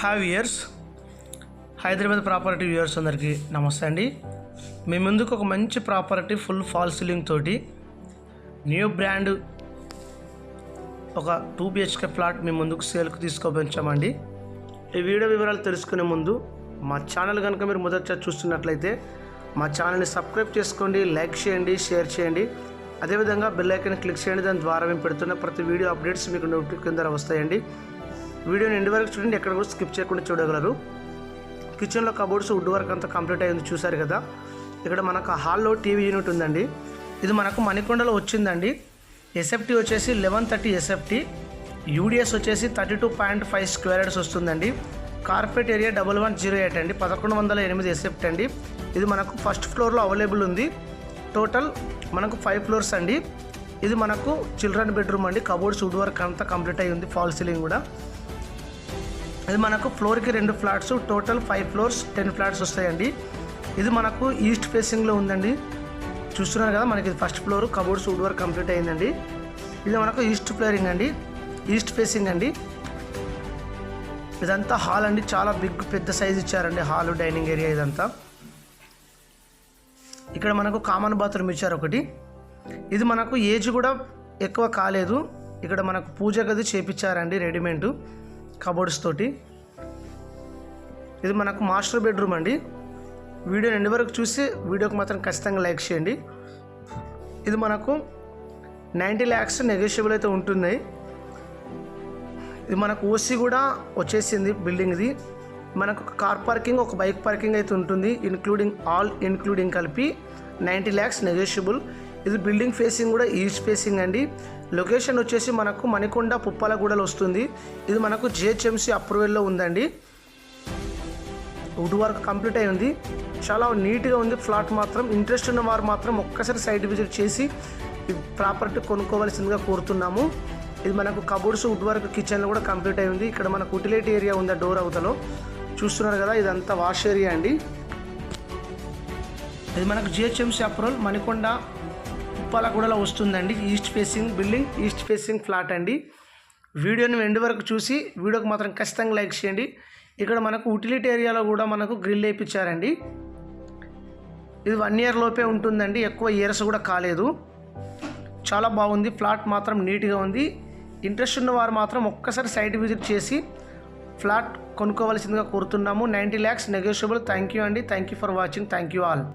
Hi ఇయర్స్. Hyderabad property viewers అందరికీ నమస్తే అండి. మీ ముందుకు ఒక మంచి ప్రాపర్టీ ఫుల్ ఫాల్ సీలింగ్ తోటి న్యూ బ్రాండ్ ఒక టూ బిహెచ్కే ప్లాట్ మీ ముందుకు సేల్కి తీసుకోపించామండి ఈ వీడియో వివరాలు తెలుసుకునే ముందు మా ఛానల్ కనుక మీరు మొదట చూస్తున్నట్లయితే మా ఛానల్ని సబ్స్క్రైబ్ చేసుకోండి లైక్ చేయండి షేర్ చేయండి. అదేవిధంగా బెల్ ఐకన్ క్లిక్ చేయండి. దాని ద్వారా మేము పెడుతున్న ప్రతి వీడియో అప్డేట్స్ మీకు నోటిఫికేషన్ ద్వారా వస్తాయండి. వీడియోని ఎండ్ వరకు చూడండి ఎక్కడ కూడా స్కిప్ చేయకుండా చూడగలరు. కిచెన్లో కబోర్డ్స్ వుడ్ వర్క్ అంతా కంప్లీట్ అయింది చూసారు కదా. ఇక్కడ మనకు హాల్లో టీవీ యూనిట్ ఉందండి. ఇది మనకు మణికొండలో వచ్చిందండి. ఎస్ఎఫ్టీ వచ్చేసి లెవెన్ థర్టీ ఎస్ఎఫ్టీ యూడిఎస్ వచ్చేసి thirty two point five square yards వస్తుందండి. Carpet area double one zero eight అండి. పదకొండు వందల ఎనిమిది ఎస్ఎఫ్టీ అండి. ఇది మనకు ఫస్ట్ ఫ్లోర్లో అవైలబుల్ ఉంది. టోటల్ మనకు ఫైవ్ ఫ్లోర్స్ అండి. ఇది మనకు చిల్డ్రన్ బెడ్రూమ్ అండి. కబోర్డ్స్ వుడ్ వర్క్ అంతా కంప్లీట్ అయ్యి ఉంది. ఫాల్ సీలింగ్ కూడా. ఇది మనకు ఫ్లోర్కి రెండు flats total five floors ten flats వస్తాయండి. ఇది మనకు ఈస్ట్ ఫేసింగ్లో ఉందండి. చూస్తున్నారు కదా మనకి first floor cupboards wood work complete అయిందండి. ఇది మనకు ఈస్ట్ ఫ్లోరింగ్ అండి ఈస్ట్ ఫేసింగ్ అండి. ఇదంతా హాల్ అండి చాలా బిగ్ పెద్ద సైజ్ ఇచ్చారండి హాల్ డైనింగ్ ఏరియా ఇదంతా. ఇక్కడ మనకు కామన్ బాత్రూమ్ ఇచ్చారు ఒకటి. ఇది మనకు ఏజ్ కూడా ఎక్కువ కాలేదు. ఇక్కడ మనకు పూజ గది చేపించారండి రెడీమేడ్. కబోర్డ్స్ తోటి. ఇది మనకు మాస్టర్ బెడ్రూమ్ అండి. వీడియో ఎండి వరకు చూసి వీడియోకి మాత్రం ఖచ్చితంగా లైక్ చేయండి. ఇది మనకు నైంటీ ల్యాక్స్ నెగోషియబుల్ అయితే ఉంటుంది ఇది మనకు ఓసీ కూడా వచ్చేసింది బిల్డింగ్ ఇది. మనకు కార్ పార్కింగ్ ఒక బైక్ పార్కింగ్ అయితే ఉంటుంది. ఇన్క్లూడింగ్ ఆల్ ఇన్క్లూడింగ్ కలిపి నైంటీ ల్యాక్స్ నెగోషియబుల్ ఇది బిల్డింగ్ ఫేసింగ్ కూడా ఈస్ట్ ఫేసింగ్ అండి. లొకేషన్ వచ్చేసి మనకు మణికొండ పుప్పాలగూడలో వస్తుంది. ఇది మనకు జిహెచ్ఎంసీ అప్రూవల్లో ఉందండి. వుడ్ వర్క్ కంప్లీట్ అయి ఉంది. చాలా నీట్గా ఉంది ఫ్లాట్ మాత్రం. ఇంట్రెస్ట్ ఉన్న వారు మాత్రం ఒక్కసారి సైట్ విజిట్ చేసి ప్రాపర్టీ కొనుక్కోవాల్సిందిగా కోరుతున్నాము. ఇది మనకు కబోర్డ్స్ వుడ్ వర్క్ కిచెన్లో కూడా కంప్లీట్ అయి ఉంది. ఇక్కడ మనకు యుటిలిటీ ఏరియా ఉంది డోర్ అవతలో. చూస్తున్నారు కదా ఇదంతా వాష్ ఏరియా అండి. ఇది మనకు జిహెచ్ఎంసీ అప్రూవల్ మణికొండ ఉప్పాలగూడలో వస్తుందండి. East facing building east facing flat అండి. వీడియోని ఎండ్ వరకు చూసి వీడియోకి మాత్రం ఖచ్చితంగా లైక్ చేయండి. ఇక్కడ మనకు ఉటిలిటీ ఏరియాలో కూడా మనకు గ్రిల్ వేయించారండి. ఇది వన్ ఇయర్ లోపే ఉంటుందండి. ఎక్కువ ఇయర్స్ కూడా కాలేదు. చాలా బాగుంది. ఫ్లాట్ మాత్రం నీట్గా ఉంది. ఇంట్రెస్ట్ ఉన్న వారు మాత్రం ఒక్కసారి సైట్ విజిట్ చేసి ఫ్లాట్ కొనుక్కోవాల్సిందిగా కోరుతున్నాము. Ninety lakhs negotiable thank you అండి. Thank you for watching thank you all